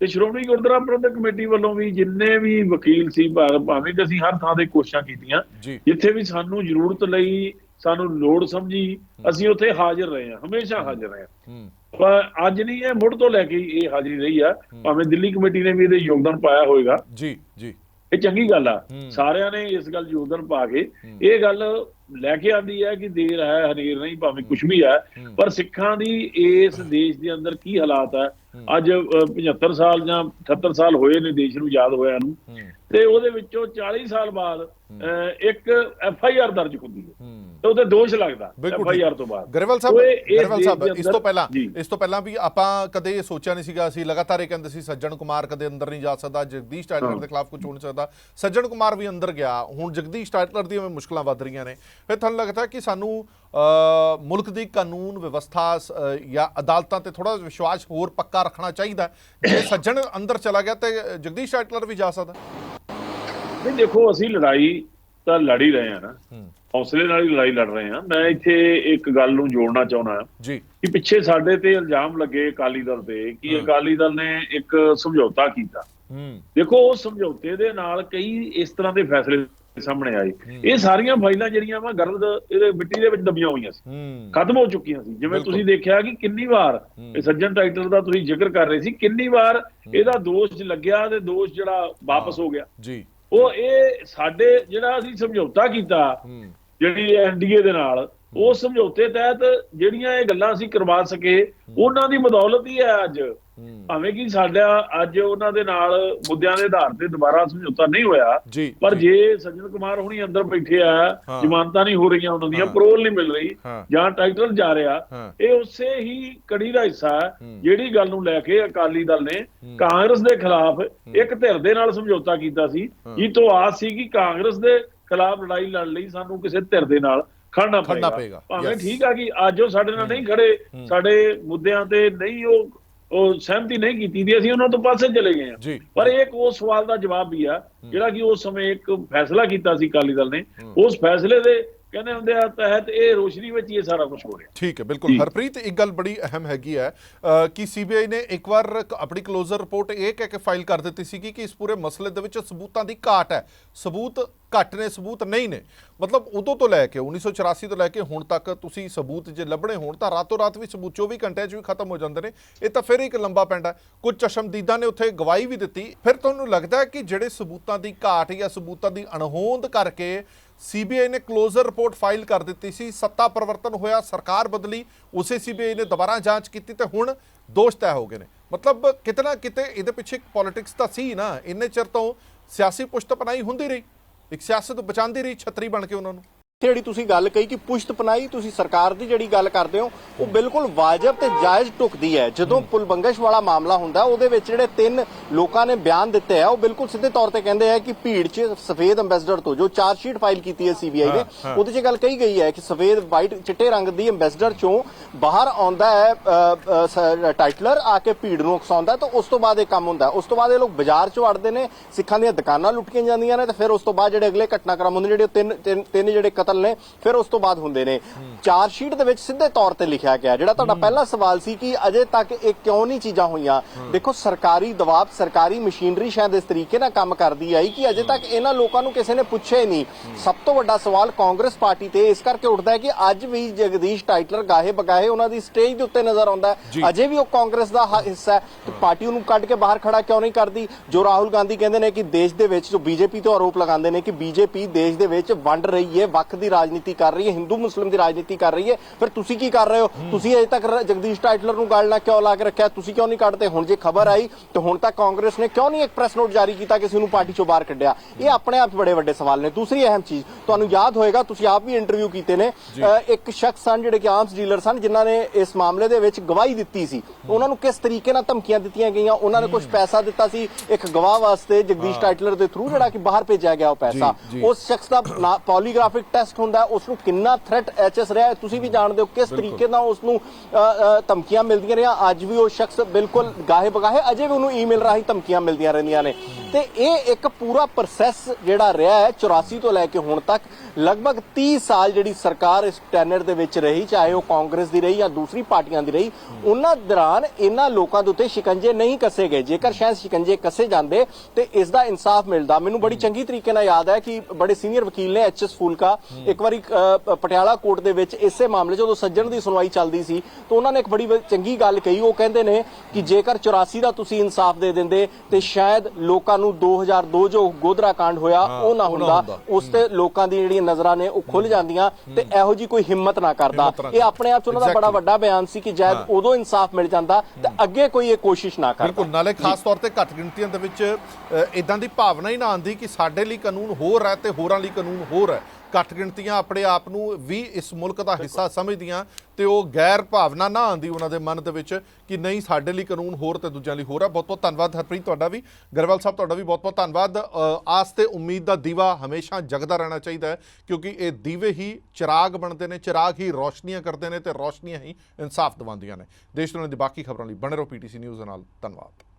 ਤੇ ਸ਼੍ਰੋਮਣੀ ਗੁਰਦੁਆਰਾ ਪ੍ਰਬੰਧਕ ਕਮੇਟੀ ਵੱਲੋਂ ਵੀ ਜਿੰਨੇ ਵੀ ਵਕੀਲ ਸੀ ਭਾਵੇਂ ਕਿ ਅਸੀਂ ਹਰ ਥਾਂ ਤੇ ਕੋਸ਼ਿਸ਼ਾਂ ਕੀਤੀਆਂ ਜਿੱਥੇ ਵੀ ਸਾਨੂੰ ਜ਼ਰੂਰਤ ਲਈ ਸਾਨੂੰ ਲੋੜ ਸਮਝੀ ਅਸੀਂ ਉੱਥੇ ਹਾਜ਼ਰ ਰਹੇ ਹਾਂ ਹਮੇਸ਼ਾ ਹਾਜ਼ਰ ਰਹੇ ਹਾਂ। ਪਰ ਅੱਜ ਨਹੀਂ ਇਹ ਮੁੱਢ ਤੋਂ ਲੈ ਕੇ ਇਹ ਹਾਜ਼ਰੀ ਰਹੀ ਆ। ਭਾਵੇਂ ਦਿੱਲੀ ਕਮੇਟੀ ਨੇ ਵੀ ਇਹਦੇ ਯੋਗਦਾਨ ਪਾਇਆ ਹੋਵੇਗਾ ਜੀ ਜੀ। ਇਹ ਚੰਗੀ ਗੱਲ ਆ। ਸਾਰਿਆਂ ਨੇ ਇਸ ਗੱਲ ਯੋਗਦਾਨ ਪਾ ਕੇ। ਇਹ ਗੱਲ ਲੈ ਕੇ ਆਂਦੀ ਹੈ ਕਿ ਦੇਰ ਹੈ ਹਨੇਰ ਨਹੀਂ ਭਾਵੇਂ ਕੁਝ ਵੀ ਹੈ। ਪਰ ਸਿੱਖਾਂ ਦੀ ਇਸ ਦੇਸ਼ ਦੇ ਅੰਦਰ ਕੀ ਹਾਲਾਤ ਹੈ? ਅੱਜ ਅ, 75 ਸਾਲ ਜਾਂ 78 ਸਾਲ ਹੋਏ ਨੇ ਦੇਸ਼ ਨੂੰ ਆਜ਼ਾਦ ਹੋਇਆ ਨੂੰ। ਤੇ ਉਹਦੇ ਵਿੱਚੋਂ 40 ਸਾਲ ਬਾਅਦ ਇੱਕ ਐਫ ਆਈ ਆਰ ਦਰਜ ਹੁੰਦੀ ਹੈ। ਤੇ ਉਹਦੇ ਦੋਸ਼ ਲੱਗਦਾ ਐਫ ਆਈ ਆਰ। ਤੋਂ ਬਾਅਦ। ਗਰੇਵਾਲ ਸਾਹਿਬ ਗਰੇਵਾਲ ਸਾਹਿਬ ਇਸ ਤੋਂ ਪਹਿਲਾਂ। ਇਸ ਤੋਂ ਪਹਿਲਾਂ ਵੀ ਆਪਾਂ ਕਦੇ ਇਹ ਸੋਚਿਆ ਨਹੀਂ ਸੀਗਾ ਅਸੀਂ ਲਗਾਤਾਰ ਇਹ ਕਹਿੰਦੇ ਸੀ ਸੱਜਣ ਕੁਮਾਰ ਕਦੇ ਅੰਦਰ ਨਹੀਂ ਜਾ ਸਕਦਾ ਜਗਦੀਸ਼ ਟਾਈਟਲਰ ਦੇ ਖਿਲਾਫ ਕੁਝ ਹੋ ਨਹੀਂ ਸਕਦਾ। ਸੱਜਣ ਕੁਮਾਰ ਵੀ ਅੰਦਰ ਗਿਆ ਹੁਣ ਜਗਦੀਸ਼ ਟਾਈਟਲਰ ਦੀਆਂ ਵੀ ਮੁਸ਼ਕਲਾਂ ਵੱਧ ਰਹੀਆਂ ਨੇ। ਫਿਰ ਤੁਹਾਨੂੰ ਲੱਗਦਾ ਕਿ ਸਾਨੂੰ ਮੁਲਕ ਦੀ ਕਾਨੂੰਨ ਵਿਵਸਥਾ ਜਾਂ ਅਦਾਲਤਾਂ ਤੇ ਥੋੜਾ ਵਿਸ਼ਵਾਸ ਹੋਰ ਪੱਕਾ ਰੱਖਣਾ ਚਾਹੀਦਾ। ਜੇ ਸੱਜਣ ਅੰਦਰ ਚਲਾ ਗਿਆ ਤੇ ਜਗਦੀਸ਼ ਟਾਈਟਲਰ ਵੀ ਜਾ ਸਕਦਾ। ਨਹੀਂ ਦੇਖੋ ਅਸੀਂ ਲੜਾਈ ਤਾਂ ਲੜ ਹੀ ਰਹੇ ਹਾਂ ਨਾ। ਹੌਸਲੇ ਨਾਲ ਹੀ ਲੜਾਈ ਲੜ ਰਹੇ ਹਾਂ। ਮੈਂ ਇੱਥੇ ਇੱਕ ਗੱਲ ਨੂੰ ਜੋੜਨਾ ਚਾਹੁੰਦਾ ਜੀ। ਕਿ ਪਿੱਛੇ ਸਾਡੇ ਤੇ ਇਲਜ਼ਾਮ ਲੱਗੇ ਅਕਾਲੀ ਦਲ ਤੇ ਕਿ ਅਕਾਲੀ ਦਲ ਨੇ ਇੱਕ ਸਮਝੌਤਾ ਕੀਤਾ। ਹੂੰ। ਦੇਖੋ ਉਸ ਸਮਝੌਤੇ ਦੇ ਨਾਲ ਕਈ ਇਸ ਤਰ੍ਹਾਂ ਦੇ ਫੈਸਲੇ ਸਾਹਮਣੇ ਆਏ। ਇਹ ਸਾਰੀਆਂ ਫਾਈਲਾਂ ਜਿਹੜੀਆਂ ਵਾ ਗਰਦ ਇਹਦੇ ਮਿੱਟੀ ਦੇ ਵਿੱਚ ਦਬੀਆਂ ਹੋਈਆਂ ਸੀ। ਖਤਮ ਹੋ ਚੁੱਕੀਆਂ ਸੀ। ਜਿਵੇਂ। ਤੁਸੀਂ ਦੇਖਿਆ ਕਿ ਕਿੰਨੀ ਵਾਰ ਇਹ ਸੱਜਣ ਟਾਈਟਲ ਦਾ ਤੁਸੀਂ ਜ਼ਿਕਰ ਕਰ ਰਹੇ ਸੀ ਕਿੰਨੀ ਵਾਰ ਇਹਦਾ ਦੋਸ਼ ਲੱਗਿਆ ਤੇ ਦੋਸ਼ ਜਿਹੜਾ ਵਾਪਸ ਹੋ ਗਿਆ। ਜੀ। ਉਹ ਇਹ ਸਾਡੇ ਜਿਹੜਾ ਅਸੀਂ ਸਮਝੌਤਾ ਕੀਤਾ ਜਿਹੜੀ ਐਨਡੀਏ ਦੇ ਨਾਲ ਉਸ ਸਮਝੌਤੇ ਤਹਿਤ ਜਿਹੜੀਆਂ ਇਹ ਗੱਲਾਂ ਅਸੀਂ ਕਰਵਾ ਸਕੇ ਉਹਨਾਂ ਦੀ ਬਦੌਲਤ ਹੀ ਹੈ ਅੱਜ। ਭਾਵੇਂ ਕਿ ਸਾਡਾ ਅੱਜ ਉਹਨਾਂ ਦੇ ਨਾਲ ਮੁੱਦਿਆਂ ਦੇ ਆਧਾਰ ਤੇ ਦੁਬਾਰਾ ਸਮਝੌਤਾ ਨਹੀਂ ਹੋਇਆ ਪਰ ਜੀ, ਸੱਜਣ ਕੁਮਾਰ ਹੁਣੀ ਅੰਦਰ ਬੈਠੇ ਆ। ਜ਼ਮਾਨਤਾਂ ਨਹੀਂ ਹੋ ਰਹੀਆਂ ਉਹਨਾਂ ਦੀਆਂ। ਪਰੋਲ ਨਹੀਂ ਮਿਲ ਰਹੀ ਜਾਂ ਟਾਈਟਲ ਜਾ ਰਿਹਾ ਇਹ ਉਸੇ ਹੀ ਕੜੀ ਦਾ ਹਿੱਸਾ ਹੈ। ਜਿਹੜੀ ਗੱਲ ਨੂੰ ਲੈ ਕੇ ਅਕਾਲੀ ਦਲ ਨੇ ਕਾਂਗਰਸ ਦੇ ਖਿਲਾਫ ਇੱਕ ਧਿਰ ਦੇ ਨਾਲ ਸਮਝੌਤਾ ਕੀਤਾ ਸੀ ਜੀ ਤੋਂ ਆਸ ਸੀ ਕਿ ਕਾਂਗਰਸ ਦੇ ਖਿਲਾਫ ਲੜਾਈ ਲੜ ਲਈ ਸਾਨੂੰ ਕਿਸੇ ਧਿਰ ਦੇ ਨਾਲ ਖੜਨਾ ਖੜਨਾ ਪਏਗਾ। ਭਾਵੇਂ. ਠੀਕ ਆ ਕਿ ਅੱਜ ਉਹ ਸਾਡੇ ਨਾਲ ਨਹੀਂ ਖੜੇ ਸਾਡੇ ਮੁੱਦਿਆਂ ਤੇ ਨਹੀਂ ਉਹ ਉਹ ਸਹਿਮਤੀ ਨਹੀਂ ਕੀਤੀ ਦੀ ਅਸੀਂ ਉਹਨਾਂ ਤੋਂ ਪਾਸੇ ਚਲੇ ਗਏ ਆ ਪਰ ਇਹ ਇੱਕ ਉਸ ਸਵਾਲ ਦਾ ਜਵਾਬ ਵੀ ਆ ਜਿਹੜਾ ਕਿ ਉਸ ਸਮੇਂ ਇੱਕ ਫੈਸਲਾ ਕੀਤਾ ਸੀ ਅਕਾਲੀ ਦਲ ਨੇ। ਉਸ ਫੈਸਲੇ ਦੇ ਕਹਿੰਦੇ ਹੁੰਦੇ ਆ ਤਹਿਤ ਇਹ ਰੋਸ਼ਨੀ ਵਿੱਚ ਹੀ ਇਹ ਸਾਰਾ ਕੁਝ ਹੋ ਰਿਹਾ। ਠੀਕ ਹੈ ਬਿਲਕੁਲ। ਹਰਪ੍ਰੀਤ ਇੱਕ ਗੱਲ ਬੜੀ ਅਹਿਮ ਹੈਗੀ ਹੈ ਕਿ ਸੀਬੀਆਈ ਨੇ ਇੱਕ ਵਾਰ ਆਪਣੀ ਕਲੋਜ਼ਰ ਰਿਪੋਰਟ ਇਹ ਕਹਿ ਕੇ ਫਾਈਲ ਕਰ ਦਿੱਤੀ ਸੀ ਕਿ ਇਸ ਪੂਰੇ ਮਸਲੇ ਦੇ ਵਿੱਚ ਸਬੂਤਾਂ ਦੀ ਘਾਟ ਹੈ। ਸਬੂਤ ਘੱਟ ਨੇ ਸਬੂਤ ਨਹੀਂ ਨੇ। ਮਤਲਬ ਉਦੋਂ ਤੋਂ ਲੈ ਕੇ 1984 ਤੋਂ ਲੈ ਕੇ ਹੁਣ ਤੱਕ ਤੁਸੀਂ ਸਬੂਤ ਜੇ ਲੱਭਣੇ ਹੋਣ ਤਾਂ ਰਾਤੋਂ ਰਾਤ ਵੀ ਸਬੂਤ 24 ਘੰਟਿਆਂ 'ਚ ਵੀ ਖਤਮ ਹੋ ਜਾਂਦੇ ਨੇ। ਇਹ ਤਾਂ ਫਿਰ ਇੱਕ ਲੰਬਾ ਪੈਂਡਾ ਕੁਝ ਚਸ਼ਮਦੀਦਾਂ ਨੇ ਉੱਥੇ ਗਵਾਹੀ ਵੀ ਦਿੱਤੀ। ਫਿਰ ਤੁਹਾਨੂੰ ਲੱਗਦਾ ਹੈ ਕਿ ਜਿਹੜੇ ਸਬੂਤਾਂ ਦੀ ਘਾਟ ਜਾਂ ਸਬੂਤਾਂ ਦੀ ਅਣਹੋਂਦ ਕਰਕੇ ਸੀਬੀਆਈ ਨੇ ਕਲੋਜ਼ਰ ਰਿਪੋਰਟ ਫਾਈਲ ਕਰ ਦਿੱਤੀ ਸੀ, ਸੱਤਾ ਪਰਿਵਰਤਨ ਹੋਇਆ, ਸਰਕਾਰ ਬਦਲੀ, ਉਸੇ ਸੀਬੀਆਈ ਨੇ ਦੁਬਾਰਾ ਜਾਂਚ ਕੀਤੀ ਤੇ ਹੁਣ ਦੋਸ਼ ਤੈਅ ਹੋ ਗਏ ਨੇ। ਮਤਲਬ ਕਿਤਨਾ ਕਿਤੇ ਇਹਦੇ ਪਿੱਛੇ ਇੱਕ ਪੋਲਿਟਿਕਸ ਤਾਂ ਸੀ ਨਾ, ਇੰਨੇ ਚਿਰ ਤੋਂ ਸਿਆਸੀ ਪੁਸ਼ਤਪਨਾਈ ਹੁੰਦੀ ਰਹੀ, ਇੱਕ ਸਿਆਸਤ ਬਚਾਉਂਦੀ ਰਹੀ ਛਤਰੀ ਬਣ ਕੇ ਉਹਨਾਂ ਨੂੰ। ਇੱਥੇ ਜਿਹੜੀ ਤੁਸੀਂ ਗੱਲ ਕਹੀ ਕਿ ਪੁਸ਼ਤ ਪਨਾਈ ਤੁਸੀਂ ਸਰਕਾਰ ਦੀ ਜਿਹੜੀ ਗੱਲ ਕਰਦੇ ਹੋ ਉਹ ਬਿਲਕੁਲ ਵਾਜਬ ਤੇ ਜਾਇਜ਼ ਟੁਕਦੀ ਹੈ। ਜਦੋਂ ਪੁਲਬੰਗਸ਼ ਵਾਲਾ ਮਾਮਲਾ ਹੁੰਦਾ ਉਹਦੇ ਵਿੱਚ ਜਿਹੜੇ ਤਿੰਨ ਲੋਕਾਂ ਨੇ ਬਿਆਨ ਦਿੱਤੇ ਆ ਉਹ ਬਿਲਕੁਲ ਸਿੱਧੇ ਤੌਰ ਤੇ ਕਹਿੰਦੇ ਆ ਕਿ ਭੀੜ 'ਚ ਸਫੇਦ ਐਮਬੈਸਡਰ ਤੋਂ ਜੋ ਚਾਰਜ ਸ਼ੀਟ ਫਾਈਲ ਕੀਤੀ ਹੈ ਸੀਬੀਆਈ ਨੇ ਉਹਦੇ 'ਚ ਗੱਲ ਕਹੀ ਗਈ ਹੈ ਕਿ ਸਫੇਦ ਵਾਈਟ ਚਿੱਟੇ ਰੰਗ ਦੀ ਐਮਬੈਸਡਰ 'ਚੋਂ ਬਾਹਰ ਆਉਂਦਾ ਹੈ ਟਾਈਟਲਰ ਆ ਕੇ ਭੀੜ ਨੂੰ ਉਕਸਾਉਂਦਾ ਤਾਂ ਉਸ ਤੋਂ ਬਾਅਦ ਇਹ ਕੰਮ ਹੁੰਦਾ। ਉਸ ਤੋਂ ਬਾਅਦ ਇਹ ਲੋਕ ਬਾਜ਼ਾਰ 'ਚ ਵੜਦੇ ਨੇ ਸਿੱਖਾਂ ਦੀਆਂ ਦੁਕਾਨਾਂ ਲੁੱਟੀਆਂ ਜਾਂਦੀਆਂ ਨੇ ਤੇ ਫਿਰ ਉਸ ਤੋਂ ਬਾਅਦ ਜਿਹੜੇ ਅਗਲੇ ਘਟਨਾਕ੍ਰਮ ਹੁੰਦੇ ਨੇ ਜਿਹੜੇ ਤਿੰਨ- ਤਿੰਨ ਜਿਹੜੇ ਕਤਲ ਨੇ ਫਿਰ ਉਸ ਤੋਂ ਬਾਅਦ ਹੁੰਦੇ ਨੇ। ਚਾਰ ਸ਼ੀਟ ਦੇ ਵਿੱਚ ਸਿੱਧੇ ਤੌਰ ਤੇ ਲਿਖਿਆ ਗਿਆ ਜਿਹੜਾ ਤੁਹਾਡਾ ਪਹਿਲਾ ਸਵਾਲ ਸੀ ਕਿ ਅਜੇ ਤੱਕ ਇਹ ਕਿਉਂ ਨਹੀਂ ਚੀਜ਼ਾਂ ਹੋਈਆਂ? ਦੇਖੋ ਸਰਕਾਰੀ ਦਬਾਅ ਸਰਕਾਰੀ ਮਸ਼ੀਨਰੀ ਸ਼ਾਇਦ ਇਸ ਤਰੀਕੇ ਨਾਲ ਕੰਮ ਕਰਦੀ ਆਈ ਕਿ ਅਜੇ ਤੱਕ ਇਹਨਾਂ ਲੋਕਾਂ ਨੂੰ ਕਿਸੇ ਨੇ ਪੁੱਛਿਆ ਹੀ ਨਹੀਂ। ਸਭ ਤੋਂ ਵੱਡਾ ਸਵਾਲ ਕਾਂਗਰਸ ਪਾਰਟੀ ਤੇ ਇਸ ਕਰਕੇ ਉੱਠਦਾ ਹੈ ਕਿ ਅੱਜ ਵੀ ਜਗਦੀਸ਼ ਟਾਈਟਲਰ ਗਾਹੇ ਬਗਾਹੇ ਉਹਨਾਂ ਦੀ ਸਟੇਜ ਦੇ ਉੱਤੇ ਨਜ਼ਰ ਆਉਂਦਾ ਅਜੇ ਵੀ ਉਹ ਕਾਂਗਰਸ ਦਾ ਹਿੱਸਾ ਹੈ। ਤੇ ਪਾਰਟੀ ਉਹਨੂੰ ਕੱਢ ਕੇ ਬਾਹਰ ਖੜਾ ਕਿਉਂ ਨਹੀਂ ਕਰਦੀ? ਜੋ ਰਾਹੁਲ ਗਾਂਧੀ ਕਹਿੰਦੇ ਨੇ ਕਿ ਦੇਸ਼ ਦੇ ਵਿੱਚ ਜੋ ਬੀਜੇਪੀ ਤੇ ਆਰੋਪ ਲਗਾਉਂਦੇ ਨੇ ਕਿ ਬੀਜੇਪੀ ਦੇਸ਼ ਦੇ ਵਿੱਚ ਵੰਡ ਰਹੀ ਹੈ ਵੱਖ ਦੀ ਰਾਜਨੀਤੀ ਕਰ ਰਹੀ ਹੈ ਹਿੰਦੂ ਮੁਸਲਿਮ ਦੀ ਰਾਜਨੀਤੀ ਕਰ ਰਹੀ ਹੈ ਫਿਰ ਤੁਸੀਂ ਕੀ ਕਰ ਰਹੇ ਹੋ? ਤੁਸੀਂ ਅਜੇ ਤੱਕ ਜਗਦੀਸ਼ ਟਾਈਟਲਰ ਨੂੰ ਗੱਲ ਨਾਲ ਕਿਉਂ ਲਾ ਕੇ ਰੱਖਿਆ? ਤੁਸੀਂ ਕਿਉਂ ਨਹੀਂ ਕੱਢਦੇ? ਹੁਣ ਜੇ ਖਬਰ ਆਈ ਤੇ ਹੁਣ ਤੱਕ ਕਾਂਗਰਸ ਨੇ ਕਿਉਂ ਨਹੀਂ ਇੱਕ ਪ੍ਰੈਸ ਨੋਟ ਜਾਰੀ ਕੀਤਾ ਕਿਸੇ ਨੂੰ ਪਾਰਟੀ ਚੋਂ ਬਾਹਰ ਕੱਢਿਆ? ਇਹ ਆਪਣੇ ਆਪ 'ਚ ਬੜੇ ਵੱਡੇ ਸਵਾਲ ਨੇ। ਦੂਸਰੀ ਅਹਿਮ ਚੀਜ਼ ਤੁਹਾਨੂੰ ਯਾਦ ਹੋਏਗਾ ਤੁਸੀਂ ਆਪ ਵੀ ਇੰਟਰਵਿਊ ਕੀਤੇ ਨੇ। ਇੱਕ ਸ਼ਖਸ ਸਨ ਜਿਹੜੇ ਕਿ ਆਰਮਸ ਡੀਲਰ ਸਨ ਜਿਨ੍ਹਾਂ ਨੇ ਇਸ ਮਾਮਲੇ ਦੇ ਵਿੱਚ ਗਵਾਹੀ ਦਿੱਤੀ ਸੀ। ਉਹਨਾਂ ਨੂੰ ਕਿਸ ਤਰੀਕੇ ਨਾਲ ਧਮਕੀਆਂ ਦਿੱਤੀਆਂ ਗਈਆਂ? ਉਹਨਾਂ ਨੇ ਕੁਝ ਪੈਸਾ ਦਿੱਤਾ ਸੀ ਇੱਕ ਗਵਾਹ ਵਾਸਤੇ ਜਗਦੀਸ਼ ਟਾਈਟਲਰ ਦੇ ਥਰੂ ਜਿਹੜਾ ਕਿ ਬਾਹਰ ਭੇਜਿਆ ਗਿਆ ਉਹ ਪੈਸਾ। ਉਸ ਸ਼ਖਸ ਦਾ ਪੋਲੀਗ੍ਰਾਫਿਕ ਟੈਸਟ ਹੁੰਦਾ ਉਸ ਨੂੰ ਕਿੰਨਾ ਥ੍ਰੈਟ ਐਚਐਸ ਰਿਹਾ ਹੈ, ਤੁਸੀਂ ਵੀ ਜਾਣਦੇ ਹੋ ਕਿਸ ਤਰੀਕੇ ਨਾਲ ਉਸ ਨੂੰ ਧਮਕੀਆਂ ਮਿਲਦੀਆਂ ਰਹੀਆਂ। ਅੱਜ ਵੀ ਉਹ ਸ਼ਖਸ ਬਿਲਕੁਲ ਗਾਹੇ ਬਗਾਹੇ ਅਜੇ ਵੀ ਉਹਨੂੰ ਈਮੇਲ ਰਾਹੀਂ ਧਮਕੀਆਂ ਮਿਲਦੀਆਂ ਰਹਿੰਦੀਆਂ ਨੇ। ਤੇ ਇਹ ਇੱਕ ਪੂਰਾ ਪ੍ਰੋਸੈਸ ਜਿਹੜਾ ਰਿਹਾ ਹੈ 84 ਤੋਂ ਲੈ ਕੇ ਹੁਣ ਤੱਕ ਲਗਭਗ 30 ਸਾਲ ਜਿਹੜੀ ਸਰਕਾਰ ਇਸ ਟੈਨਰ ਦੇ ਵਿੱਚ ਰਹੀ ਚਾਹੇ ਉਹ ਕਾਂਗਰਸ ਦੀ ਰਹੀ ਜਾਂ ਦੂਸਰੀ ਪਾਰਟੀਆਂ ਦੀ ਰਹੀ ਉਹਨਾਂ ਦੌਰਾਨ ਇਹਨਾਂ ਲੋਕਾਂ ਦੇ ਉੱਤੇ ਸ਼ਿਕੰਜੇ ਨਹੀਂ ਕੱਸੇ ਗਏ। ਜੇਕਰ ਸ਼ਾਇਦ ਸ਼ਿਕੰਜੇ ਕੱਸੇ ਜਾਂਦੇ ਤੇ ਇਸ ਦਾ ਇਨਸਾਫ ਮਿਲਦਾ। ਮੈਨੂੰ ਬੜੀ ਚੰਗੀ ਤਰੀਕੇ ਨਾਲ ਯਾਦ ਹੈ ਕਿ ਬੜੇ ਸੀਨੀਅਰ ਵਕੀਲ ਨੇ ਐਚਐਸ ਫੂਲਕਾ ਇੱਕ ਵਾਰੀ ਪਟਿਆਲਾ ਕੋਰਟ ਦੇ ਵਿੱਚ ਇਸੇ ਮਾਮਲੇ 'ਚ ਜਦੋਂ ਸੱਜਣ ਦੀ ਸੁਣਵਾਈ ਚੱਲਦੀ ਸੀ ਤਾਂ ਉਹਨਾਂ ਨੇ ਇੱਕ ਬੜੀ ਚੰਗੀ ਗੱਲ ਕਹੀ। ਉਹ ਕਹਿੰਦੇ ਨੇ ਕਿ ਜੇਕਰ 84 ਦਾ ਤੁਸੀਂ ਇਨਸਾਫ ਦੇ ਦਿੰਦੇ ਤੇ ਸ਼ਾਇਦ ਲੋਕਾਂ ਨੂੰ 2002 ਜੋ ਗੋਧਰਾ ਕਾਂਡ ਹੋਇਆ ਉਹ ਨਾ ਹੁੰਦਾ। ਉਸ ਤੇ ਲੋਕਾਂ ਦੀ ਜਿਹੜੀਆਂ ਨਜ਼ਰਾਂ ਨੇ ਉਹ ਖੁੱਲ ਜਾਂਦੀਆਂ ਤੇ ਇਹੋ ਜੀ ਕੋਈ ਹਿੰਮਤ ਨਾ ਕਰਦਾ। ਇਹ ਆਪਣੇ ਆਪ 'ਚ ਉਹਨਾਂ ਦਾ ਬੜਾ. ਵੱਡਾ ਬਿਆਨ ਸੀ ਕਿ ਜਦ ਉਦੋਂ ਇਨਸਾਫ ਮਿਲ ਜਾਂਦਾ ਤੇ ਅੱਗੇ ਕੋਈ ਇਹ ਕੋਸ਼ਿਸ਼ ਨਾ ਕਰਦਾ। ਬਿਲਕੁਲ ਨਾਲੇ ਖਾਸ ਤੌਰ ਤੇ ਘੱਟ ਗਿਣਤੀਆਂ ਦੇ ਵਿੱਚ ਇਦਾਂ ਦੀ ਭਾਵਨਾ ਹੀ ਨਾ ਆਂਦੀ ਕਿ ਸਾਡੇ ਲਈ ਕਾਨੂੰਨ ਹੋਰ ਹੈ ਤੇ ਹੋਰਾਂ ਲਈ ਕਾਨੂੰਨ ਹੋਰ ਹੈ। ਘੱਟ ਗਿਣਤੀਆਂ ਆਪਣੇ ਆਪ ਨੂੰ ਵੀ ਇਸ ਮੁਲਕ ਦਾ ਹਿੱਸਾ ਸਮਝਦੀਆਂ ਤੇ ਉਹ ਗੈਰ ਭਾਵਨਾ ਨਾ ਆਂਦੀ ਉਹਨਾਂ ਦੇ ਮਨ ਦੇ ਵਿੱਚ ਕਿ ਨਹੀਂ, ਸਾਡੇ ਲਈ ਕਾਨੂੰਨ ਹੋਰ ਤੇ ਦੂਜਿਆਂ ਲਈ ਹੋਰ ਹੈ ਬਹੁਤ ਬਹੁਤ ਧੰਨਵਾਦ ਹਰਪ੍ਰੀਤ, ਤੁਹਾਡਾ ਵੀ। ਗਰੇਵਾਲ ਸਾਹਿਬ, ਤੁਹਾਡਾ ਵੀ ਬਹੁਤ ਬਹੁਤ ਧੰਨਵਾਦ ਆਸ ਤੇ ਉਮੀਦ ਦਾ ਦੀਵਾ ਹਮੇਸ਼ਾ ਜਗਦਾ ਰਹਿਣਾ ਚਾਹੀਦਾ ਹੈ, ਕਿਉਂਕਿ ਇਹ ਦੀਵੇ ਹੀ ਚਿਰਾਗ ਬਣਦੇ ਨੇ, ਚਿਰਾਗ ਹੀ ਰੋਸ਼ਨੀਆਂ ਕਰਦੇ ਨੇ ਤੇ ਰੋਸ਼ਨੀਆਂ ਹੀ ਇਨਸਾਫ ਦਿਵਾਉਂਦੀਆਂ ਨੇ। ਦੇਸ਼ ਦੁਨੀਆ ਦੀ ਬਾਕੀ ਖਬਰਾਂ ਲਈ ਬਣੇ ਰਹੋ ਪੀਟੀਸੀ ਨਿਊਜ਼ ਨਾਲ। ਧੰਨਵਾਦ।